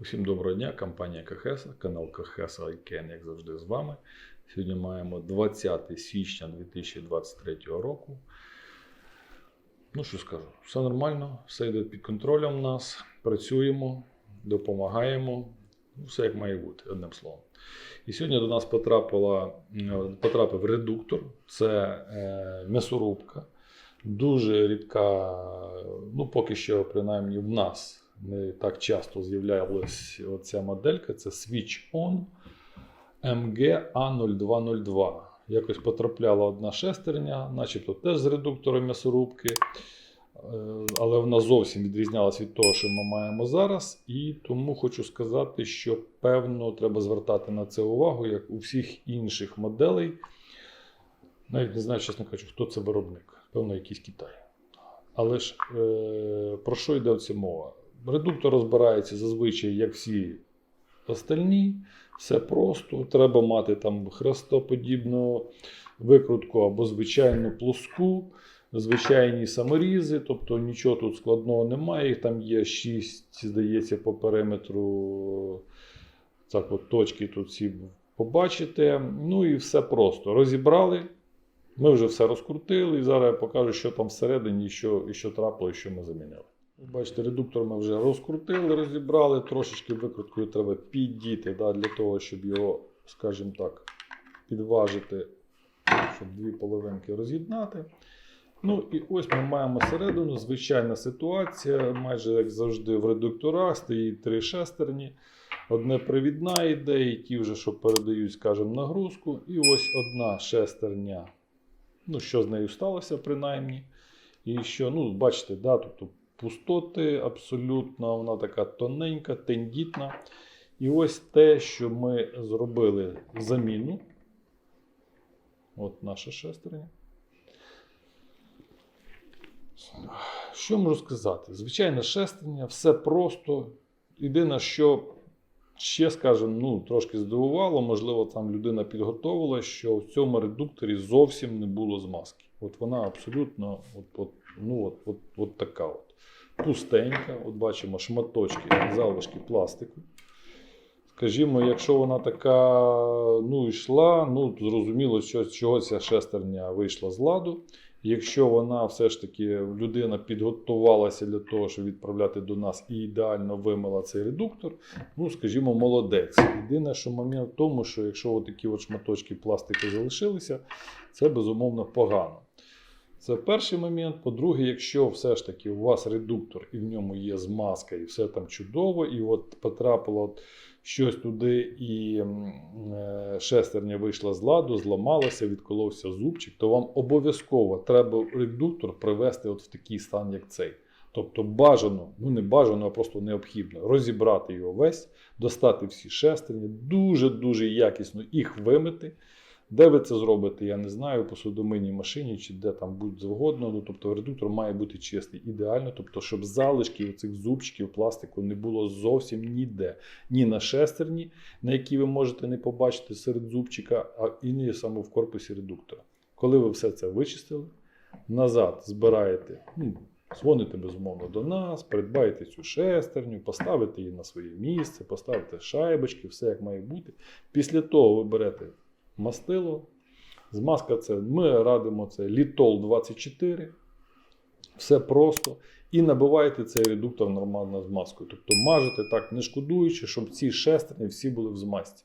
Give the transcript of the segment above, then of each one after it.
Усім доброго дня, компанія КХС, канал КХС Айкен, як завжди, з вами. Сьогодні маємо 20 січня 2023 року. Ну що скажу, все нормально, все йде під контролем у нас. Працюємо, допомагаємо. Ну, Все як має бути, одним словом. І сьогодні до нас потрапила, потрапив редуктор, це е, м'ясорубка. Дуже рідка, ну поки що, принаймні, в нас не так часто з'являлась оця моделька. Це Switch On MG A0202. Якось потрапляла одна шестерня, начебто теж з редуктором м'ясорубки. Е, Але вона зовсім відрізнялась від того, що ми маємо зараз. І тому хочу сказати, що певно треба звертати на це увагу, як у всіх інших моделей. Навіть не знаю, чесно кажучи, хто це виробник. Певно, якийсь Китай. Але ж е, про що йде ця мова? Редуктор розбирається зазвичай, як всі остальні. Все просто. Треба мати там хрестоподібну викрутку або звичайну плоску, звичайні саморізи, тобто нічого тут складного немає. Їх там є 6, здається, по периметру. Так, от точки тут всі побачите. Ну і все просто. Розібрали. Ми вже все розкрутили, і зараз я покажу, що там всередині, і що, і що трапило, і що ми замінили. Бачите, редуктор ми вже розкрутили, розібрали, трошечки викруткою треба піддіти да, для того, щоб його, скажімо так, підважити, щоб дві половинки роз'єднати. Ну і ось ми маємо середину. Звичайна ситуація, майже як завжди в редукторах стоїть три шестерні. Одне привідна йде, і ті вже, що передають, скажімо, нагрузку. І ось одна шестерня. Ну, що з нею сталося, принаймні. І що, ну, бачите, да, тобто пустоти абсолютно, вона така тоненька, тендітна. І ось те, що ми зробили заміну. От наша шестерня. Що можу сказати? Звичайно, шестерня, все просто. Єдине, що ще, скажімо, ну, трошки здивувало, можливо, там людина підготовила, що в цьому редукторі зовсім не було змазки. От вона абсолютно от, от, ну, от, от, от така. Пустенька, от бачимо шматочки, залишки пластику. Скажімо, якщо вона така ну, йшла, ну, зрозуміло, що чого ця шестерня вийшла з ладу. Якщо вона все ж таки людина підготувалася для того, щоб відправляти до нас і ідеально вимила цей редуктор, ну скажімо, молодець. Єдине, що момент в тому, що якщо такі от шматочки пластику залишилися, це безумовно погано. Це перший момент. По-друге, якщо все ж таки у вас редуктор і в ньому є змазка, і все там чудово, і от потрапило от щось туди, і е, шестерня вийшла з ладу, зламалася, відколовся зубчик, то вам обов'язково треба редуктор привести от в такий стан, як цей. Тобто бажано, ну не бажано, а просто необхідно розібрати його весь, достати всі шестерні, дуже-дуже якісно їх вимити. Де ви це зробите, я не знаю, по судомийній машині чи де там будь завгодно. Ну, тобто редуктор має бути чистий ідеально, тобто, щоб залишків цих зубчиків пластику не було зовсім ніде. Ні на шестерні, на які ви можете не побачити серед зубчика, а і не саме в корпусі редуктора. Коли ви все це вичистили, назад збираєте, ну, дзвоните безумовно до нас, придбаєте цю шестерню, поставите її на своє місце, поставите шайбочки, все як має бути. Після того ви берете мастило. Змазка це ми радимо це літол 24. Все просто. І набиваєте цей редуктор нормально змазкою. Тобто мажете так, не шкодуючи, щоб ці шестерні всі були в змазці.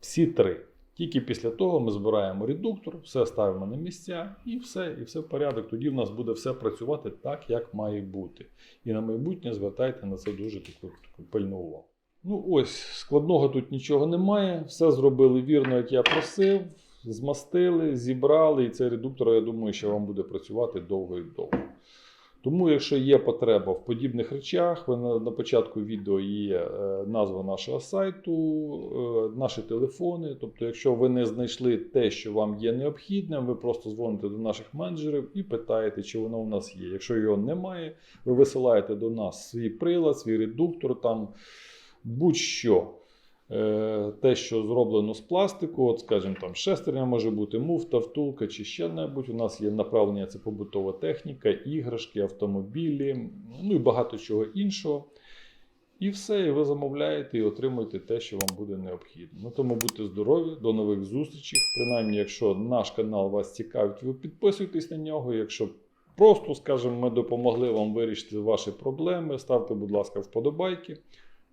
Всі три. Тільки після того ми збираємо редуктор, все ставимо на місця і все, і все в порядок. Тоді в нас буде все працювати так, як має бути. І на майбутнє звертайте на це дуже таку, таку пильну увагу. Ну ось, складного тут нічого немає. Все зробили вірно, як я просив. Змастили, зібрали, і цей редуктор, я думаю, що вам буде працювати довго і довго. Тому, якщо є потреба в подібних речах, на початку відео є е, назва нашого сайту, е, наші телефони. Тобто, якщо ви не знайшли те, що вам є необхідним, ви просто дзвоните до наших менеджерів і питаєте, чи воно у нас є. Якщо його немає, ви висилаєте до нас свій прилад, свій редуктор, там будь-що. Е, Те, що зроблено з пластику, от, скажімо, там шестерня може бути муфта, втулка чи ще небудь. У нас є направлення, це побутова техніка, іграшки, автомобілі, ну і багато чого іншого. І все, і ви замовляєте і отримуєте те, що вам буде необхідно. Ну тому будьте здорові, до нових зустрічей. Принаймні, якщо наш канал вас цікавить, ви підписуйтесь на нього. Якщо просто, скажімо, ми допомогли вам вирішити ваші проблеми, ставте, будь ласка, вподобайки.